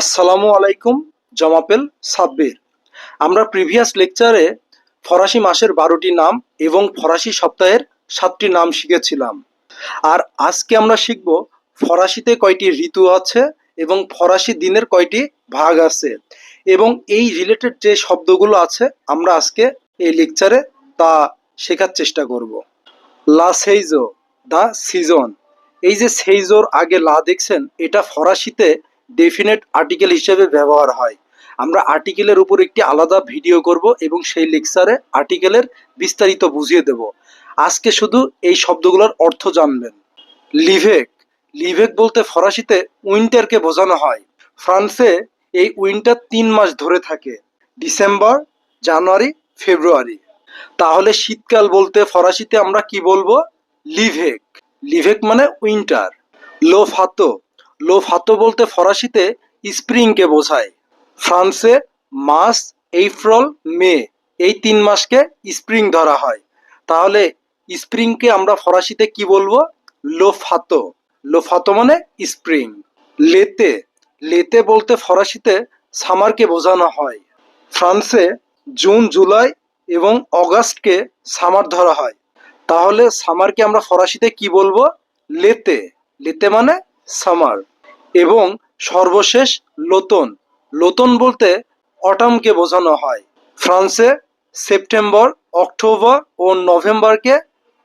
আসসালামু আলাইকুম, জমাপেল সাব্বির। আমরা প্রিভিয়াস লেকচারে ফরাসি মাসের বারোটি নাম এবং ফরাসি সপ্তাহের সাতটি নাম শিখেছিলাম। আর আজকে আমরা শিখব ফরাসিতে কয়টি ঋতু আছে এবং ফরাসি দিনের কয়টি ভাগ আছে এবং এই রিলেটেড যে শব্দগুলো আছে, আমরা আজকে এই লেকচারে তা শেখার চেষ্টা করব। লা সেইজো দ্য সিজন। এই যে সেইজোর আগে লা দেখছেন, এটা ফরাসিতে ডেফিনেট আর্টিকেল হিসেবে ব্যবহার হয়। আমরা আর্টিকেলের উপর একটি আলাদা ভিডিও করব এবং সেই লেকচারে আর্টিকেলের বিস্তারিত বুঝিয়ে দেব। আজকে শুধু এই শব্দগুলোর অর্থ জানবেন। লিভেক লিভেক বলতে ফরাসিতে উইন্টারকে বোঝানো হয়। ফ্রান্সে এই উইন্টার তিন মাস ধরে থাকে। ডিসেম্বর জানুয়ারি ফেব্রুয়ারি তাহলে শীতকাল বলতে ফরাসিতে আমরা কি বলব? লিভেক লিভেক মানে উইন্টার লো ফাতো লো বলতে ফরাসিতে স্প্রিংকে বোঝায়। ফ্রান্সে মার্চ এপ্রিল, মে এই তিন মাসকে স্প্রিং ধরা হয়। তাহলে স্প্রিংকে আমরা ফরাসিতে কি বলব? লো ফাতো লো ফাতো মানে স্প্রিং। লেতে। লেতে বলতে ফরাসিতে সামারকে বোঝানো হয়। ফ্রান্সে জুন, জুলাই এবং অগাস্টকে সামার ধরা হয়। তাহলে সামারকে আমরা ফরাসিতে কি বলব? লেতে। লেতে মানে সামার এবং সর্বশেষ লোতন। লোতন বলতে অটামকে বোঝানো হয়। ফ্রান্সে সেপ্টেম্বর, অক্টোবর ও নভেম্বরকে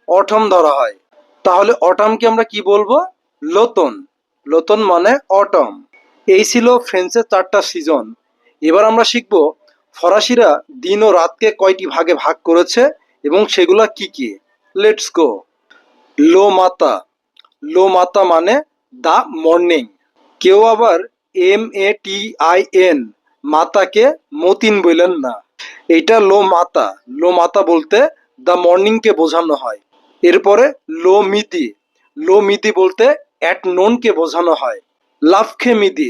অটম ধরা হয়। তাহলে অটামকে আমরা কি বলব? লোতন। লোতন মানে অটম। এই ছিল ফ্রেন্সের চারটা সিজন। এবার আমরা শিখব ফরাসিরা দিন ও রাতকে কয়টি ভাগে ভাগ করেছে এবং সেগুলা কি কি। লেটস গো লো মাতা। লো মাতা মানে দা মর্নিং। কেউ আবার M A T I N মাতাকে মতিন বললেন না। এটা লো মাতা। লো মাতা বলতে দ্য মর্নিংকে বোঝানো হয়। এরপরে লো মিদি। লো মিদি বলতে অ্যাট নোনকে বোঝানো হয়। লাভখে মিদি।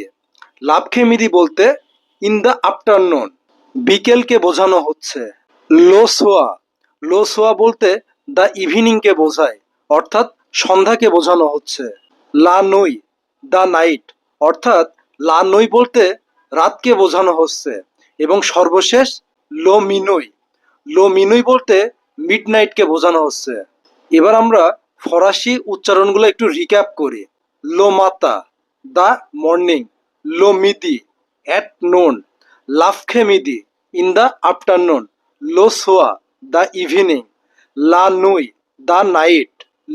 লাভখে মিদি বলতে ইন দ্য আফটারনুন। বিকেলকে বোঝানো হচ্ছে। লো সোয়া। লো সোয়া বলতে দ্য ইভিনিংকে বোঝায়। অর্থাৎ সন্ধ্যাকে বোঝানো হচ্ছে। লা নই দ্য নাইট, অর্থাৎ লা নই বলতে রাতকে বোঝানো হচ্ছে, এবং সর্বশেষ লো মিনুই লো মিনুই বলতে মিড নাইটকে বোঝানো হচ্ছে। এবার আমরা ফরাসি উচ্চারণগুলো একটু রিক্যাপ করি। লো মাতা দ্য মর্নিং, লো মিদি, অ্যাট নোন, লাফখে মিদি, ইন দ্য আফটারনুন, লো সোয়া দ্য ইভিনিং, লা নুই দ্য নাইট,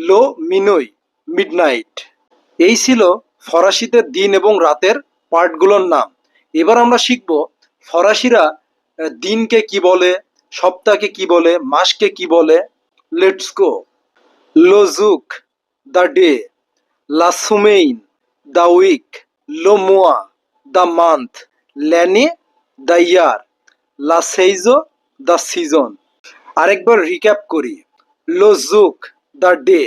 লো মিনুই মিড নাইট এই ছিল ফরাসিতে দিন এবং রাতের পার্টগুলোর নাম। এবার আমরা শিখব ফরাসিরা দিনকে কি বলে, সপ্তাহকে কি বলে, মাসকে কি বলে। লেটস গো লো জুক দ্য ডে লা সুমেইন দ্য উইক লো মোয়া দ্য মান্থ ল্যানি দ্য ইয়ার লা সেইজো দ্য সিজন আরেকবার রিক্যাপ করি। লো জুক দ্য ডে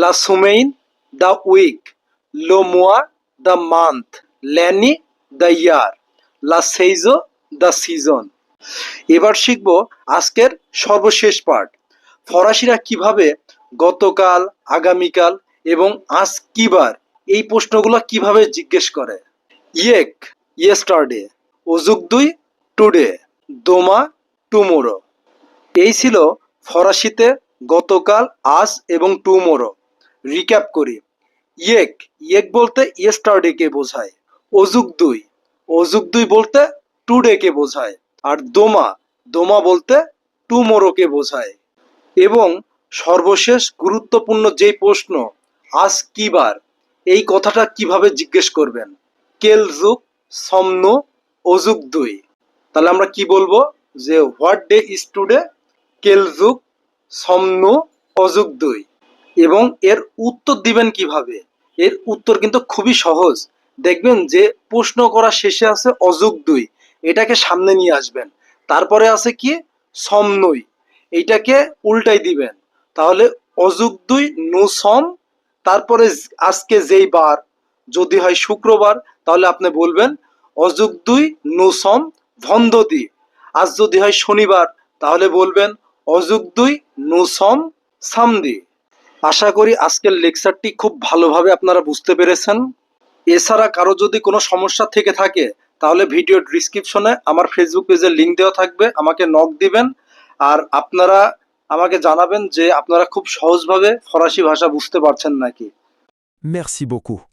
লা সুমেইন দ্য উইক লো মোয়া দ্য মান্থ ল্যানি দ্য ইয়ার লা সেইজো দ্য সিজন এবার শিখব আজকের সর্বশেষ পার্ট ফরাসিরা কীভাবে গতকাল, আগামীকাল এবং আজ কিবার এই প্রশ্নগুলো কীভাবে জিজ্ঞেস করে? ইয়েক ইয়েস্টারডে অজুক দুই টুডে দোমা টুমোরো এই ছিল ফরাসিতে গতকাল, আজ এবং টুমোরো রিক্যাপ করি। ইয়েক ইয়েক বলতে ইয়েস্টারডেকে বোঝায় অজুক দুই অজুক দুই বলতে টুডেকে বোঝায়, আর দোমা দোমা বলতে টুমোরোকে বোঝায়। এবং সর্বশেষ গুরুত্বপূর্ণ যেই প্রশ্ন, আজ কি বার, এই কথাটা কীভাবে জিজ্ঞেস করবেন? কেল যুগ সমন অযুগ দুই। তাহলে আমরা কি বলব? যে হোয়াট ডে ইজ টুডে কেল যুগ সমন অযুগ দুই। এবং এর উত্তর দিবেন কীভাবে? এর উত্তর কিন্তু খুবই সহজ। দেখবেন যে প্রশ্ন করা শেষে আছে অযুগ দুই। এটাকে সামনে নিয়ে আসবেন। তারপরে আছে কি? সমনই এইটাকে উল্টাই দিবেন। তাহলে অযুগ দুই, নু সম, তারপরে আজকে যেই বার, যদি হয় শুক্রবার, তাহলে আপনি বলবেন অযুগ দুই, নু সম ভন্দদি আজ যদি হয় শনিবার, তাহলে বলবেন অযুগ দুই, নু সম সামদি আশা করি আজকের লেকচারটি খুব ভালোভাবে আপনারা বুঝতে পেরেছেন। এছাড়া কারও যদি কোনো সমস্যা থেকে থাকে, তাহলে ভিডিও ডিসক্রিপশনে আমার ফেসবুক পেজের লিঙ্ক দেওয়া থাকবে, আমাকে নক দিবেন। আর আপনারা আমাকে জানাবেন যে আপনারা খুব সহজভাবে ফরাসি ভাষা বুঝতে পারছেন নাকি। Merci.